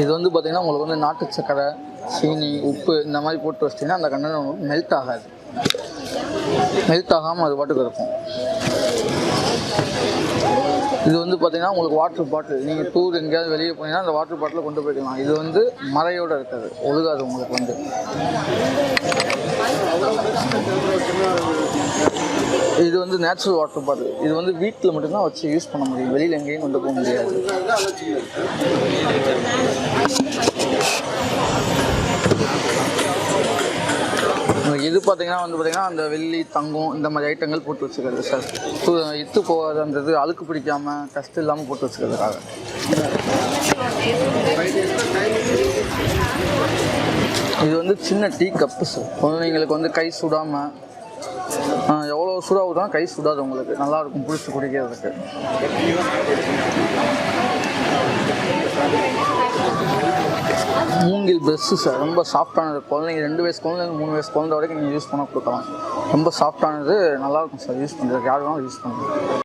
இது வந்து பார்த்திங்கன்னா உங்களுக்கு வந்து நாட்டு சக்கரை சீனி உப்பு இந்த மாதிரி போட்டு வச்சிட்டிங்கன்னா அந்த கண்ணன் மெல்ட் ஆகாது. மெல்ட் ஆகாமல் அது பாட்டுக்கு இருக்கும். இது வந்து பார்த்திங்கன்னா உங்களுக்கு வாட்டர் பாட்டில் நீங்கள் டூர் எங்கேயாவது வெளியே போனீங்கன்னா அந்த வாட்டர் பாட்டில் கொண்டு போய்க்கலாம். இது வந்து மறையோடு இருக்குது. ஒழுகாது உங்களுக்கு வந்து. இது வந்து நேச்சுரல் வாட்டர் பாட்டில் இது வந்து வீட்டில் மட்டும்தான் வச்சு யூஸ் பண்ண முடியும். வெளியில் எங்கேயும் கொண்டு போக முடியாது. இது பார்த்தீங்கன்னா வந்து பார்த்தீங்கன்னா அந்த வெள்ளி தங்கம் இந்த மாதிரி ஐட்டங்கள் போட்டு வச்சுக்கிறது சார் இத்து போகாத அந்த இது அழுக்கு பிடிக்காமல் கஷ்டம் இல்லாமல் போட்டு வச்சுக்கிறதுக்காக. இது வந்து சின்ன டீ கப்பு சார் குழந்தைங்களுக்கு வந்து கை சுடாமல் எவ்வளோ சூடாகுதான் கை சுடாது உங்களுக்கு. நல்லாயிருக்கும் பிடிச்சி குடிக்கிறதுக்கு. மூங்கில் பெஸ்ட்டு சார் ரொம்ப சாஃப்டானது குழந்தைங்க ரெண்டு வயசு குழந்தைங்க மூணு வயசு குழந்தை வரைக்கும் நீங்கள் யூஸ் பண்ண கொடுக்கலாம். ரொம்ப சாஃப்டானது நல்லாயிருக்கும் சார் யூஸ் பண்ணுறதுக்கு யார் வேணாலும் யூஸ் பண்ணுறது